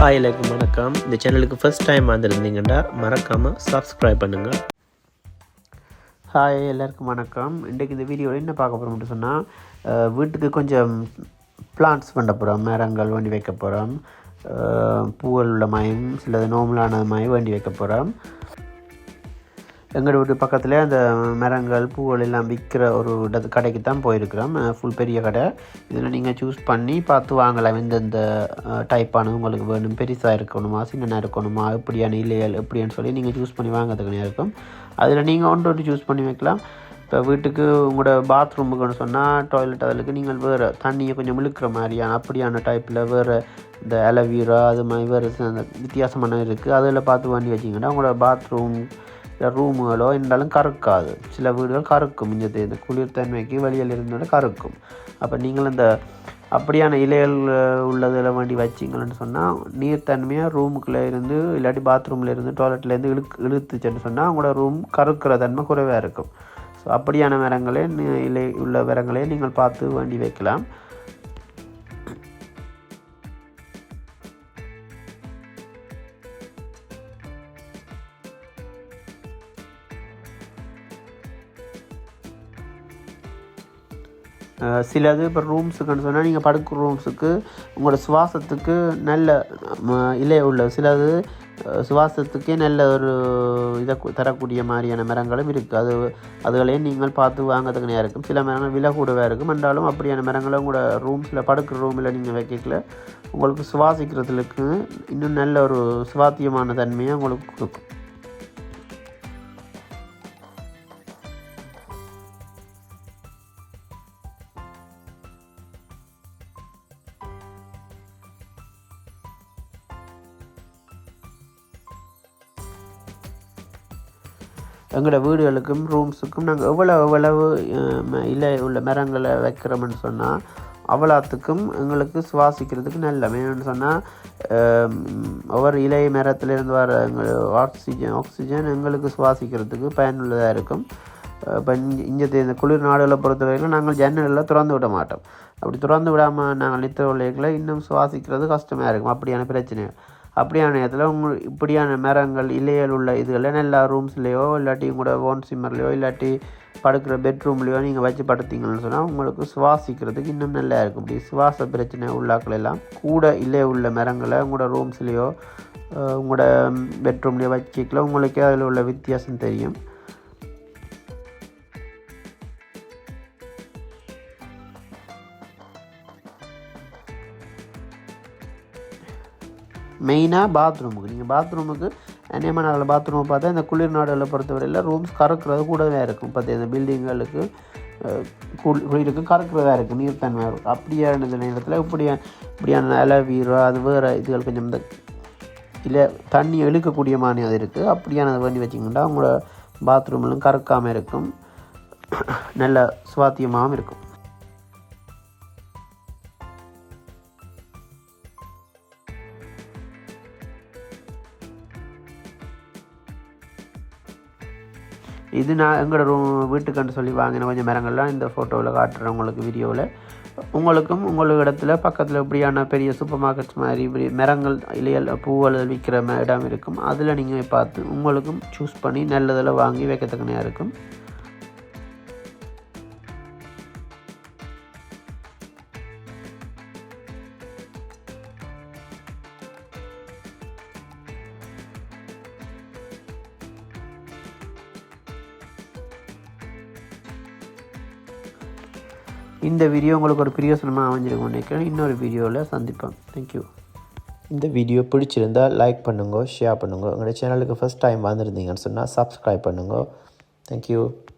Hi எல்லாருக்கும் வணக்கம். இந்த சேனலுக்கு ஃபர்ஸ்ட் டைம் வந்திருந்தீங்கன்னா மறக்காமல் சப்ஸ்கிரைப் பண்ணுங்கள் ஹாய் எல்லாருக்கும் வணக்கம். இன்றைக்கு இந்த வீடியோவில் என்ன பார்க்க போகிறோம்னு சொன்னால் வீட்டுக்கு கொஞ்சம் பிளான்ட்ஸ் பண்ண போகிறோம் மரங்கள் வண்டி வைக்க போகிறோம் பூவல் உள்ள மயம் சிலது நோம்பலான மயம் வண்டி வைக்க போகிறோம் எங்கள் வீட்டு பக்கத்தில் அந்த மரங்கள் பூக்கள் எல்லாம் விற்கிற ஒரு இடத்து கடைக்கு தான் போயிருக்கிறோம் ஃபுல் பெரிய கடை. இதில் நீங்கள் சூஸ் பண்ணி பார்த்து வாங்கலாம். எந்தெந்த டைப்பான உங்களுக்கு வேணும் பெருசாக இருக்கணுமா சின்னனாக இருக்கணுமா எப்படியான இல்லையல் எப்படின்னு சொல்லி நீங்கள் சூஸ் பண்ணி வாங்கிறதுக்கு இருக்கும். அதில் நீங்கள் ஒன்று ஒன்று சூஸ் பண்ணி வைக்கலாம். இப்போ வீட்டுக்கு உங்களோட பாத்ரூமுக்குன்னு சொன்னால் டாய்லெட் அதுக்கு நீங்கள் வேறு தண்ணியை கொஞ்சம் இழுக்கிற மாதிரியான அப்படியான டைப்பில் வேறு இந்த அலவீரா அது மாதிரி வேறு அந்த வித்தியாசமான இருக்குது அதில் பார்த்து வாங்கி வச்சிங்கன்னா உங்களோட பாத்ரூம் ரூமுகளோ இருந்தாலும் கறக்காது. சில வீடுகள் கறக்கும். இந்த இந்த குளிர்தன்மைக்கு வெளியில் இருந்தாலும் கறக்கும். அப்போ நீங்கள் இந்த அப்படியான இலைகள் உள்ளதில் வேண்டி வச்சிங்கன்னு சொன்னால் நீர்த்தன்மையாக ரூமுக்குள்ளே இருந்து இல்லாட்டி பாத்ரூமில் இருந்து டாய்லெட்லேருந்து இழுக்கு இழுத்துச்சுன்னு சொன்னால் அவங்களோட ரூம் கறுக்கிற தன்மை குறைவாக இருக்கும். ஸோ அப்படியான மரங்களே இலை உள்ள மரங்களே நீங்கள் பார்த்து வேண்டி வைக்கலாம். சிலது இப்போ ரூம்ஸுக்குன்னு சொன்னால் நீங்கள் படுக்கிற ரூம்ஸுக்கு உங்களோட சுவாசத்துக்கு நல்ல இலை உள்ள சிலது சுவாசத்துக்கே நல்ல ஒரு இதை தரக்கூடிய மாதிரியான மரங்களும் இருக்குது அது அதுகளையும் நீங்கள் பார்த்து வாங்கிறதுக்கு நேரம் இருக்கும். சில மரங்கள் விலை கூடவே இருக்கும். என்றாலும் அப்படியான மரங்களும் கூட ரூம்ஸில் படுக்கிற ரூமில் நீங்கள் வைக்கல உங்களுக்கு சுவாசிக்கிறதுக்கு இன்னும் நல்ல ஒரு சுவாத்தியமான தன்மையை உங்களுக்கு கொடுக்கும். எங்களோட வீடுகளுக்கும் ரூம்ஸுக்கும் நாங்கள் எவ்வளோ எவ்வளவு இலை உள்ள மரங்களை வைக்கிறோம்னு சொன்னால் அவ்வளோத்துக்கும் எங்களுக்கு சுவாசிக்கிறதுக்கு நல்ல. வேணும்னு சொன்னால் ஒவ்வொரு இலை மரத்துலேருந்து வர எங்கள் ஆக்சிஜன் ஆக்சிஜன் எங்களுக்கு சுவாசிக்கிறதுக்கு பயனுள்ளதாக இருக்கும். இப்போ இங்கே இந்த குளிர் நாடுகளை பொறுத்தவரைக்கும் நாங்கள் ஜன்னலில் திறந்து விட மாட்டோம். அப்படி திறந்து விடாமல் நாங்கள் நித்த உலகில் இன்னும் சுவாசிக்கிறது கஷ்டமாக இருக்கும். அப்படியான பிரச்சனைகள். அப்படியான நேரத்தில் உங்கள் இப்படியான மரங்கள் இல்லையல் உள்ள இதுகளில் எல்லா ரூம்ஸ்லேயோ இல்லாட்டி கூட ஓன் சிம்மர்லேயோ இல்லாட்டி படுக்கிற பெட்ரூம்லேயோ நீங்கள் வச்சு படுத்தீங்கன்னு சொன்னால் உங்களுக்கு சுவாசிக்கிறதுக்கு இன்னும் நல்லா இருக்கும். இப்படி சுவாச பிரச்சனை உள்ளாக்கள் எல்லாம் கூட இல்லை உள்ள மரங்களை உங்களோட ரூம்ஸ்லேயோ உங்களோட பெட்ரூம்லேயோ வச்சிக்கல உங்களுக்கே அதில் உள்ள வித்தியாசம் தெரியும். மெயினாக பாத்ரூமுக்கு நீங்கள் பாத்ரூமுக்கு அநேகமாக நாளில் பாத்ரூமை பார்த்தா இந்த குளிர் நாடுகளில் பொறுத்தவரையில் ரூம்ஸ் கறக்கிறது கூடவே இருக்கும். பார்த்தா இந்த பில்டிங்களுக்கு குளிருக்கு கறக்கிறதா இருக்குது நீர்த்தன்மை இருக்கும். அப்படியான நேரத்தில் இப்படியா இப்படியான நில வீரோ அது வேறு இதுகள் கொஞ்சம் இந்த இல்லை தண்ணி இழுக்கக்கூடிய மாதிரி அது இருக்குது அப்படியானதை பண்ணி வச்சிங்கன்னா உங்களோட பாத்ரூம்லாம் கறக்காமல் இருக்கும். நல்ல சுவாத்தியமாகவும் இருக்கும். இது நான் எங்களோட ரூம் வீட்டுக்குன்னு சொல்லி வாங்கின கொஞ்சம் மரங்கள்லாம் இந்த ஃபோட்டோவில் காட்டுறேன் உங்களுக்கு வீடியோவில் உங்களுக்கும் உங்களுக்கு இடத்துல பக்கத்தில் இப்படியான பெரிய சூப்பர் மார்க்கெட்ஸ் மாதிரி இப்படி மரங்கள் இலையல் பூவல் விற்கிற இடம் இருக்கும். அதில் நீங்கள் பார்த்து உங்களுக்கும் சூஸ் பண்ணி நல்லதில் வாங்கி வைக்கத்தக்கனையாக இருக்கும். இந்த வீடியோ உங்களுக்கு ஒரு பிரியோசனமாக அமைஞ்சிருக்கும் நினைக்கிறேன். இன்னொரு வீடியோவில் சந்திப்போம். தேங்க்யூ இந்த வீடியோ பிடிச்சிருந்தால் லைக் பண்ணுங்க ஷேர் பண்ணுங்க. உங்களோட சேனலுக்கு ஃபஸ்ட் டைம் வந்திருந்தீங்கன்னு சொன்னால் சப்ஸ்கிரைப் பண்ணுங்க. தேங்க்யூ